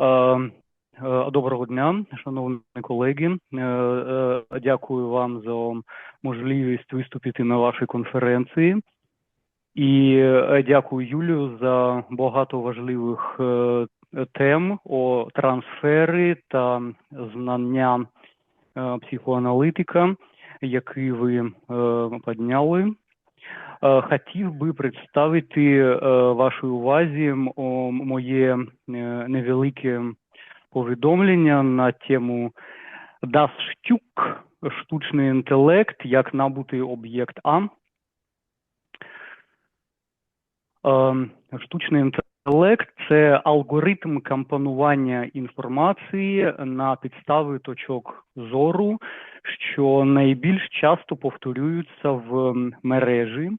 Е, е, Доброго дня, шановні колеги. Е, Дякую вам за можливість виступити на вашій конференції. І дякую Юлію за багато важливих тем о трансфері та знання психоаналітика, які ви підняли. Е, Хотів би представити е, вашій увазі моє е, невелике повідомлення на тему Das Stück, штучний інтелект, як набутий об'єкт А. Е, Штучний інтелект це алгоритм компонування інформації на підстави точок зору, що найбільш часто повторюються в мережі.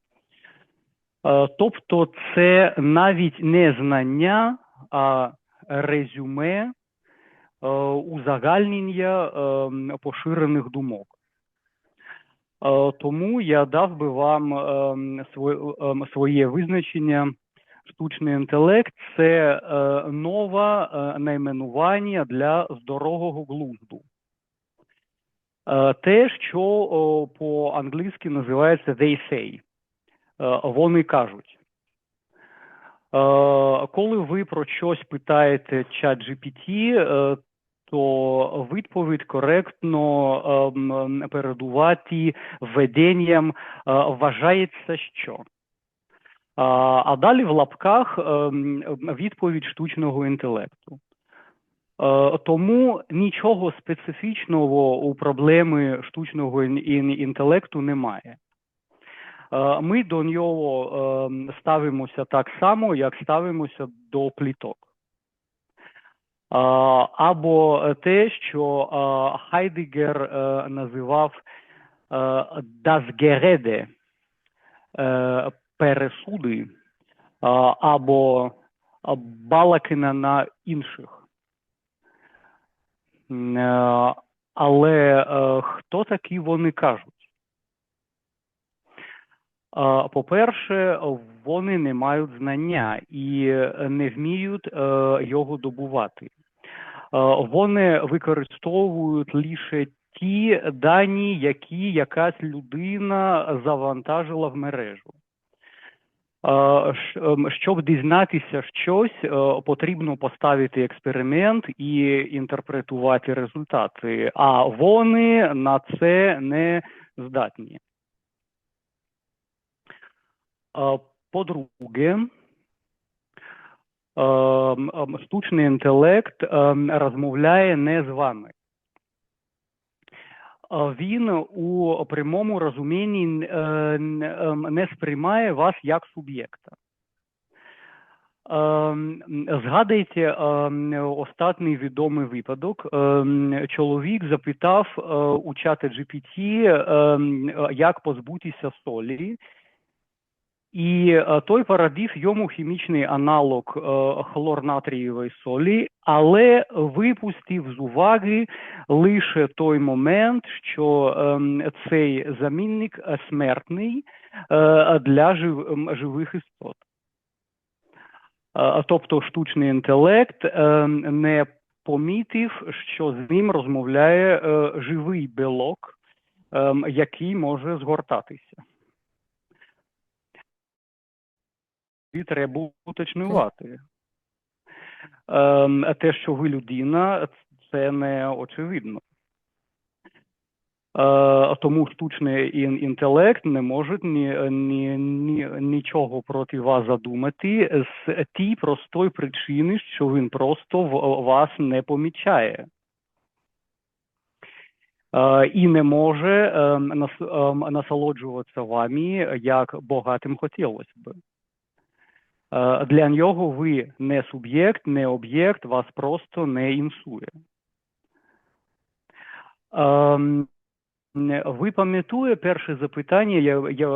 Е, Тобто це навіть не знання, а резюме, е, узагальнення е, поширених думок. Тому я дав би вам ем, ем, своє визначення. Штучний інтелект це е, нове найменування для здорового глузду. Е, Те, що по-англійськи називається they say. Е, Вони кажуть. Коли ви про щось питаєте чат GPT, то відповідь коректно ем, передувати введенням вважається що. А, далі в лапках ем, відповідь штучного інтелекту. Е, Тому нічого специфічного у проблеми штучного ін- ін- інтелекту немає. Е, Ми до нього ем, ставимося так само, як ставимося до пліток. Е, Або те, що Хайдегер називав das Gerede, пересуди, або балакина на інших. Е, Але е, хто такі вони кажуть? По-перше, вони не мають знання і не вміють е, його добувати. Вони використовують лише ті дані, які якась людина завантажила в мережу. Ем, Щоб дізнатися щось, е, потрібно поставити експеримент і інтерпретувати результати, а вони на це не здатні. По-друге, ем, ем, штучний інтелект розмовляє не з вами. Він у прямому розумінні е, ем, не сприймає вас як суб'єкта. Ем, Згадайте ем, останній відомий випадок. Чоловік запитав е, у чата GPT, як позбутися солі, і е, той порадив йому хімічний аналог хлорнатрієвої солі, але випустив з уваги лише той момент, що ем, цей замінник е, смертний е, для жив, живих істот. Е, Тобто штучний інтелект ем, не помітив, що з ним розмовляє е, живий білок, ем, який може згортатися. І треба уточнювати. Ем, те, що ви людина, це не очевидно. Е, тому штучний інтелект не може ні, ні, ні, нічого проти вас задумати з тій простої причини, що він просто вас не помічає. Е, і не може ем, ем, насолоджуватися вами, як богатим хотілося б. Е, Для нього ви не суб'єкт, не об'єкт, вас просто не інсує. Ем, Ви пам'ятуєте перше запитання,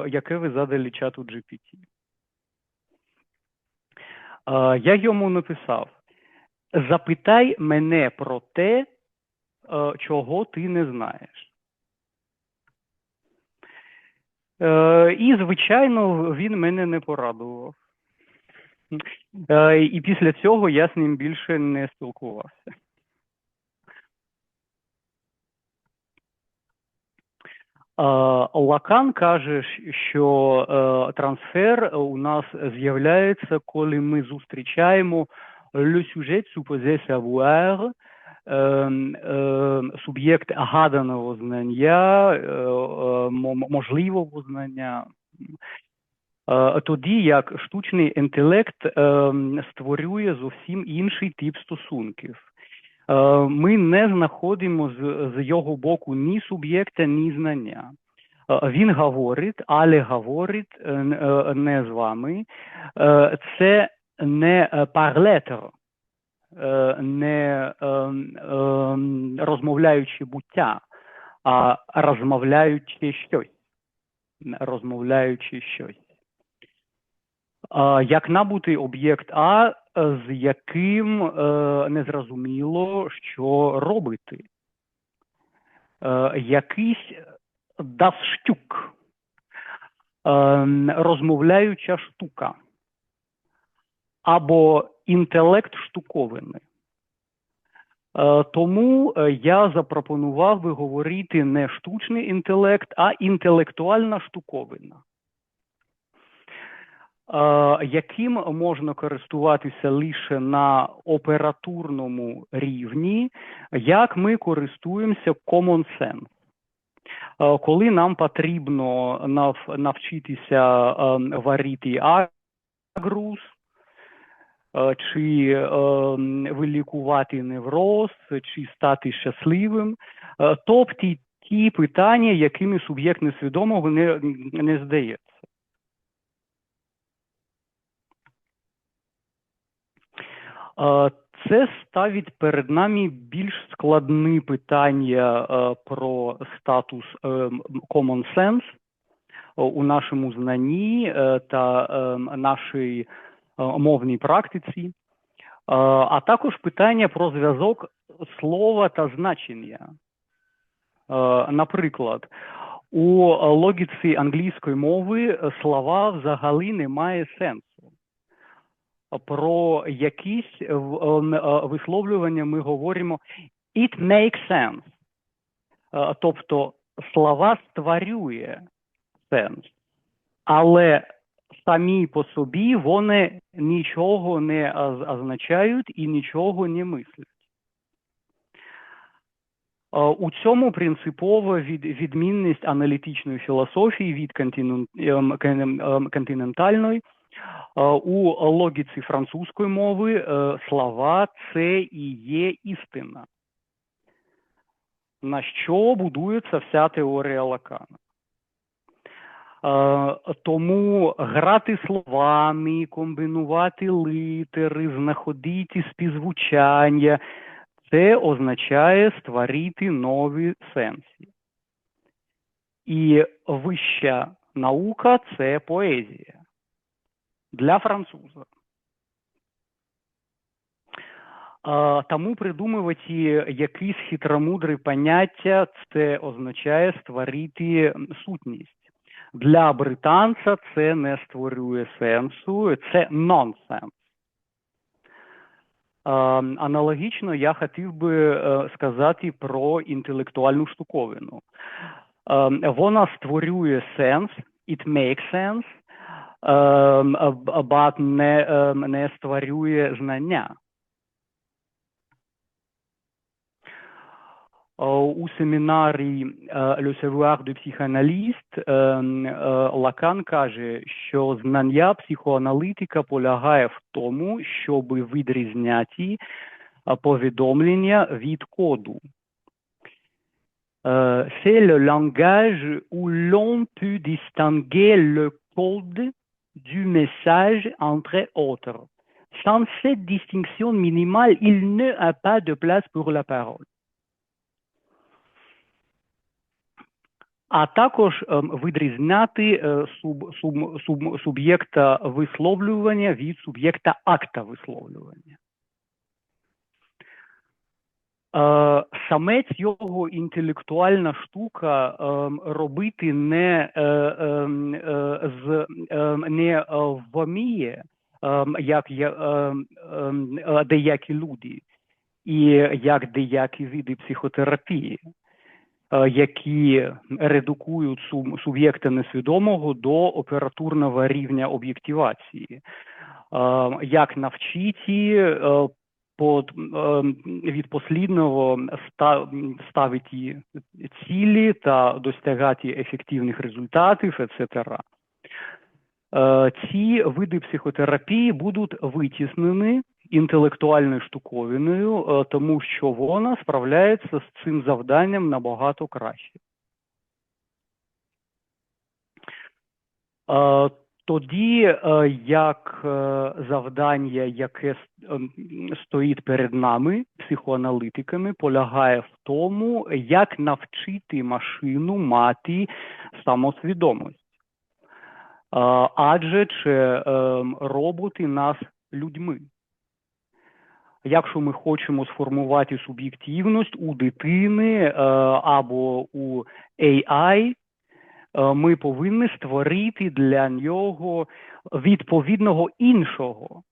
яке ви задали чату GPT? Е, Я йому написав: запитай мене про те, е, чого ти не знаєш. І, звичайно, він мене не порадував. Е, І після цього я з ним більше не спілкувався. Е, Лакан каже, що е, трансфер у нас з'являється, коли ми зустрічаємо le sujet supposé savoir, суб'єкт гаданого знання, можливого знання. Е, Тоді як штучний інтелект е, створює зовсім інший тип стосунків. Е, Ми не знаходимо з, його боку ні суб'єкта, ні знання. Він говорить, але говорить не з вами. Це не парлетер, не е, е, розмовляючи буття, а розмовляючи щось. Розмовляючи щось. Як набутий об'єкт А, е, з яким е, незрозуміло, що робити. Е, Якийсь е, розмовляюча штука або інтелект штуковини. Тому я запропонував би говорити не штучний інтелект, а інтелектуальна штуковина. Е, яким можна користуватися лише на опературному рівні, як ми користуємося common sense. Е, Коли нам потрібно нав- навчитися е, варити агрус, чи вилікувати невроз, чи стати щасливим, тобто ті питання, якими суб'єкт несвідомого не, не здається. Е, Це ставить перед нами більш складні питання про статус е, common sense е, у нашому знанні е, та нашій мовній практиці, а також питання про зв'язок слова та значення. Наприклад, у логіці англійської мови слова взагалі не має сенсу про якісь е, ем, е, висловлювання ми говоримо it makes sense. Е, Тобто слова створює сенс, але самі по собі вони нічого не означають і нічого не мислять. Е, У цьому принципова відмінність аналітичної філософії від ем, ем, континентальної. У логіці французької мови е, слова це і є істина, на що будується вся теорія Лакана. Е, Тому грати словами, комбінувати літери, знаходити співзвучання це означає створити нові сенси. І вища наука це поезія для француза. Тому придумувати якісь хитромудре поняття, це означає створити сутність. Для британця це не створює сенсу, це нонсенс. Аналогічно я хотів би е, сказати про інтелектуальну штуковину. Е, Вона створює сенс, it makes sense, ем, а- а- but не, ем, не створює знання. Е, У семінарі е, Le savoir de psychanalyste ем, е, Лакан каже, що знання психоаналітика полягає в тому, щоб відрізняти е, повідомлення від коду. Euh, c'est le langage où l'on peut distinguer le code du message entre autres. Sans cette distinction minimale, il n'y a pas de place pour la parole. А також ем, відрізняти е, суб, суб, суб, суб'єкта висловлювання від суб'єкта акта висловлювання. Е, Саме його інтелектуальна штука ем, робити не, е, е, ем, не е, вміє, ем, як ем, ем, е, деякі люди, і як деякі види психотерапії, е, які редукують суб- суб'єкта несвідомого до опературного рівня об'єктивації, як навчити под, відпослідного ставити цілі та досягати ефективних результатів, etc. Е, Ці види психотерапії будуть витіснені інтелектуальною штуковиною, е, тому що вона справляється з цим завданням набагато краще. Е, Тоді, як завдання, яке стоїть перед нами, психоаналітиками, полягає в тому, як навчити машину мати самосвідомість. Адже чи ем, роботи нас людьми. Якщо ми хочемо сформувати суб'єктивність у дитини е, або у AI, е, ми повинні створити для нього відповідного іншого,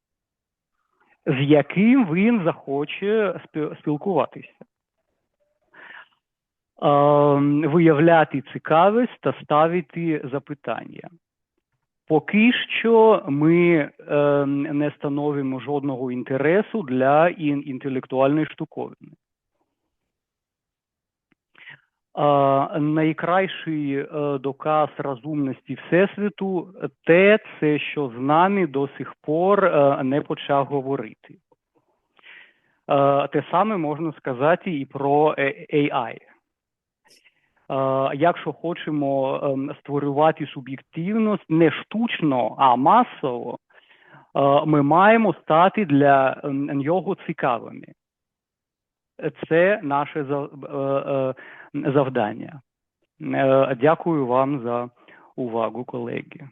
з яким він захоче спілкуватися. Е, Виявляти цікавість та ставити запитання. Поки що ми е, не становимо жодного інтересу для ін- інтелектуальної штуковини. Е, найкращий е, доказ розумності Всесвіту те, це що з нами до сих пор е, не почав говорити. Е, те саме можна сказати і про е- AI. Е, якщо хочемо ем, створювати суб'єктивність не штучно, а масово, е, ми маємо стати для ем, нього цікавими. Це наше е, завдання. Дякую вам за увагу, колеги.